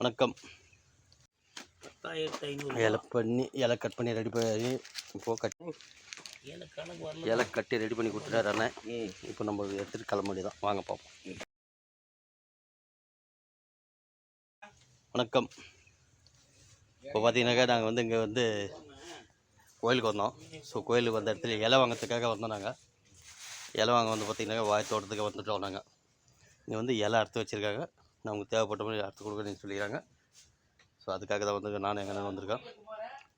வணக்கம். பத்தாயிரத்தி ஐநூறு இலை பண்ணி இலை கட் பண்ணி ரெடி பண்ணி இப்போது கட் இலை கட்டி ரெடி பண்ணி கொடுத்துட்டாரு அண்ணன் இப்போ நம்ம எடுத்துகிட்டு கிளம்ப வேண்டியதான் வாங்க பார்ப்போம் வணக்கம். இப்போ பார்த்தீங்கன்னாக்கா நாங்கள் வந்து இங்கே வந்து கோயிலுக்கு வந்தோம். ஸோ கோயிலுக்கு வந்த இடத்துல இலை வாங்கிறதுக்காக வந்தோம் நாங்கள் இலை வாங்க வந்து பார்த்தீங்கன்னாக்கா வாய் தோட்டத்துக்கு வந்துட்டோம் நாங்கள் இங்கே வந்து இலை அறுத்து வச்சுருக்காங்க. நமக்கு தேவைப்பட்ட மாதிரி அறுத்து கொடுக்குறேன்னு சொல்லிக்கிறாங்க. ஸோ அதுக்காக தான் வந்து நானும் எங்கள் வந்திருக்கேன் வந்திருக்கோம்.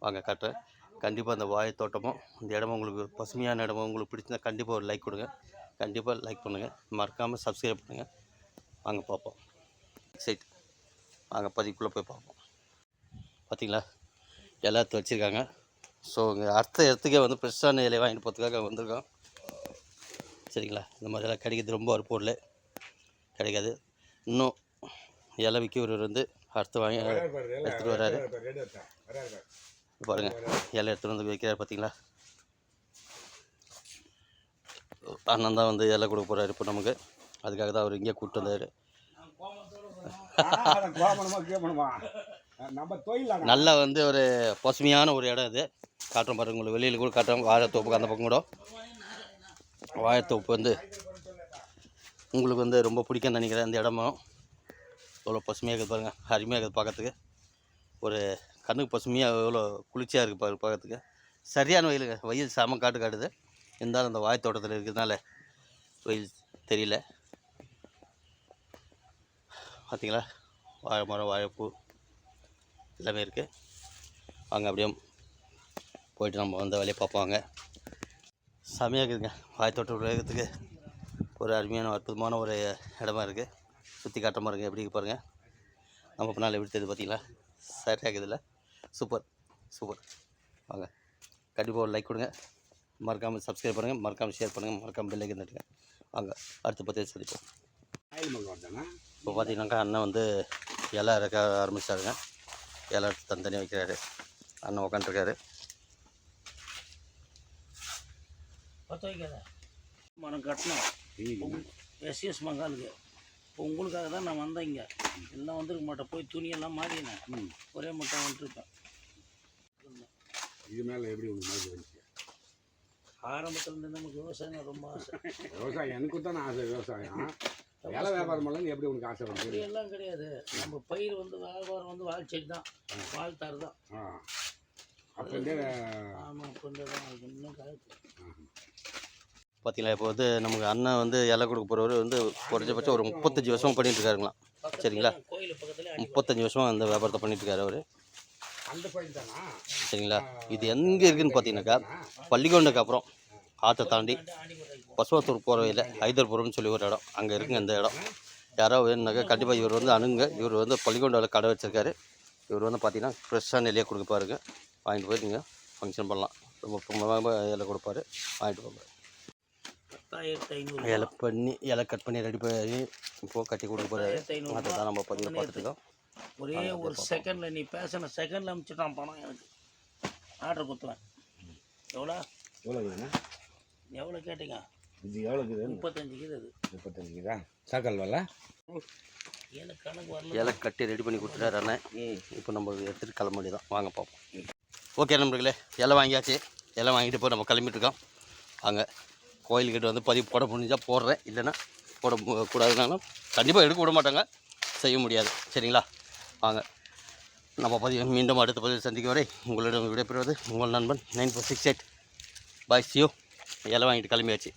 வாங்க காட்டுறேன் கண்டிப்பாக அந்த வாய் தோட்டமும் இந்த இடமும் உங்களுக்கு பசுமையான இடமும் உங்களுக்கு பிடிச்சிருந்தா கண்டிப்பாக ஒரு லைக் கொடுங்க. கண்டிப்பாக லைக் பண்ணுங்கள் மறக்காமல் சப்ஸ்கிரைப் பண்ணுங்கள் வாங்க பார்ப்போம். சைட் வாங்க பதிக்குள்ளே போய் பார்ப்போம். பார்த்தீங்களா எல்லாத்தையும் வச்சுருக்காங்க. ஸோ இங்கே அடுத்த இடத்துக்கே வந்து ஃப்ரெஷ்ஷான இலையை வாங்கிட்டு போகிறதுக்காக வந்திருக்கோம். சரிங்களா? இந்த மாதிரியெல்லாம் கிடைக்கிறது ரொம்ப ஒரு பொருள் கிடைக்காது. இன்னும் இலை விற்கிறவர் வந்து அடுத்து வாங்கி எடுத்துகிட்டு வராரு பாருங்க இலை எடுத்துகிட்டு வந்து வைக்கிறாரு பார்த்தீங்களா அண்ணன் தான் வந்து இலை கொடுக்க போகிறாரு இப்போ நமக்கு. அதுக்காக தான் அவர் இங்கே கூப்பிட்டு வந்தார். நல்லா வந்து ஒரு பசுமையான ஒரு இடம் இது காட்டுறோம் பாருங்க உங்களுக்கு வெளியில் கூட காட்டுறோம் வாழைத்தோப்புக்கு அந்த பக்கம் கூட. வாழைத்தோப்பு வந்து உங்களுக்கு வந்து ரொம்ப பிடிக்கும்னு நினைக்கிறேன் அந்த இடமும். எவ்வளோ பசுமையாக இருக்குது பாருங்கள் அருமையாக இருக்குது பார்க்கறதுக்கு. ஒரு கண்ணுக்கு பசுமையாக எவ்வளோ குளிர்ச்சியாக இருக்குது பாரு பார்க்கறதுக்கு. சரியான வெயிலுங்க. வெயில் செம காட்டு காட்டுது. இருந்தாலும் அந்த வாய் தோட்டத்தில் இருக்கிறதுனால வெயில் தெரியல. பார்த்தீங்களா வாழை மரம் வாழைப்பூ எல்லாமே இருக்குது வாங்க அப்படியே போயிட்டு நம்ம வந்த வேலையை பார்ப்பாங்க செமையாக இருக்குதுங்க. வாய் தோட்டம் விளையாடுறதுக்கு ஒரு அருமையான அற்புதமான ஒரு இடமா இருக்குது சுற்றி காட்டுற மாதிரி இருக்குது. எப்படி பாருங்கள் நம்ம பின்னால் எப்படி தெரியுது பார்த்தீங்களா? சரியாக இருக்குதுல்ல சூப்பர் சூப்பர். வாங்க. கண்டிப்பாக ஒரு லைக் கொடுங்க. மறக்காமல் சப்ஸ்கிரைப் பண்ணுங்கள் மறக்காமல் ஷேர் பண்ணுங்கள் மறக்காமல் பெல்லைக்கு தட்டுங்க. வாங்க அடுத்த பற்றி சந்திப்போம். இப்போ பார்த்தீங்கன்னாக்கா அண்ணன் வந்து இலை இறக்க ஆரம்பிச்சாருங்க. இலை எடுத்து தனித்தனியாக வைக்கிறாரு. அண்ணன் உட்காந்துருக்காரு பற்ற வைக்காத. மரம் கட்டணும். எஸ்எஸ் மங்காலுக்கு. இப்போ உங்களுக்காக தான் நான் வந்தேன் இங்கே. எல்லாம் வந்திருக்க மாட்டேன். போய் துணியெல்லாம் மாறினேன். ஒரே மட்டும் வந்துருப்பேன் இது மேலே எப்படி உங்களுக்கு மாதிரி வந்துச்சு? ஆரம்பத்துலேருந்து நமக்கு விவசாயம் ரொம்ப ஆசை. விவசாயம் எனக்கு தான் ஆசை விவசாயம். வேலை வியாபாரம் பண்ணலாம் எப்படி உனக்கு ஆசை வந்து எல்லாம் கிடையாது. நம்ம பயிர் வந்து வியாபாரம் வந்து வாழை செடி தான். வாழ்த்தாறு தான். ஆ. அப்போ ஆமாம் இந்த தான் இன்னும் காய்ச்சி பார்த்தீங்களா இப்போ வந்து நமக்கு அண்ணன் வந்து இலை கொடுக்க போகிறவர் வந்து குறைஞ்சபட்சம் ஒரு முப்பத்தஞ்சு வருஷம் பண்ணிகிட்டு இருக்காருங்களாம் சரிங்களா? முப்பத்தஞ்சு வருஷம் அந்த வியாபாரத்தை பண்ணிகிட்டு இருக்காரு அவர். சரிங்களா? இது எங்கே இருக்குதுன்னு பார்த்தீங்கன்னாக்கா பள்ளிக்கொண்டுக்கு அப்புறம் ஆற்றை தாண்டி பசுவத்தூர் போகிற வழியில் ஹைதர்புரம்னு சொல்லி ஒரு இடம். அங்கே இருக்குங்க அந்த இடம். யாரோ வேணுனாக்கா கண்டிப்பாக இவர் வந்து அணுங்க இவர் வந்து பள்ளிக்கொண்டாவில் கடை வச்சுருக்காரு. இவர் வந்து பார்த்தீங்கன்னா ஃப்ரெஷ்ஷாக நிலையாக கொடுப்பாருங்க வாங்கிட்டு போய் நீங்கள் ஃபங்க்ஷன் பண்ணலாம். ரொம்ப ரொம்ப இலை கொடுப்பாரு. வாங்கிட்டு போங்க. பத்தாயிரத்தி ஐநூறு இலை பண்ணி இலை கட் பண்ணி ரெடி பண்ணி இப்போது கட்டி கொடுக்க போகிறாரு அதை தான் நம்ம பதிவில் பார்த்துருக்கோம் ஒரே ஒரு செகண்டில் நீ பேசின செகண்டில் அனுப்பிச்சிட்டான் பணம் எனக்கு. ஆர்டர் கொடுத்துவேன் எவ்வளோ? எவ்வளோ எவ்வளோ கேட்டீங்க? இது எவ்வளோ இருக்குது முப்பத்தஞ்சு கிலோ அது முப்பத்தஞ்சு தான் சாக்கல் வரல எனக்கு கணக்கு வரல. இலை கட்டி ரெடி பண்ணி கொடுத்துட்டாரு அண்ணன். இப்போ நம்ம எடுத்துகிட்டு கிளம்ப வேண்டியதான் வாங்க பார்ப்போம். ஓகே நண்பர்களே இலை வாங்கியாச்சு. இலை வாங்கிட்டு போய் நம்ம கிளம்பிட்டு இருக்கோம். வாங்க. கோயில்கிட்ட வந்து பதிவு போட முடிஞ்சால் போடுறேன். இல்லைன்னா போட கூடாதுனாலும் கண்டிப்பாக எடுக்க விட மாட்டாங்க. செய்ய முடியாது. சரிங்களா? வாங்க. நம்ம பதிவு மீண்டும் அடுத்த பதிவு சந்திக்க வரை உங்களிடம் விடைபெறுவது உங்கள் நண்பன் nine four six eight. Bye சியோ இலை வாங்கிட்டு கிளம்பியாச்சு.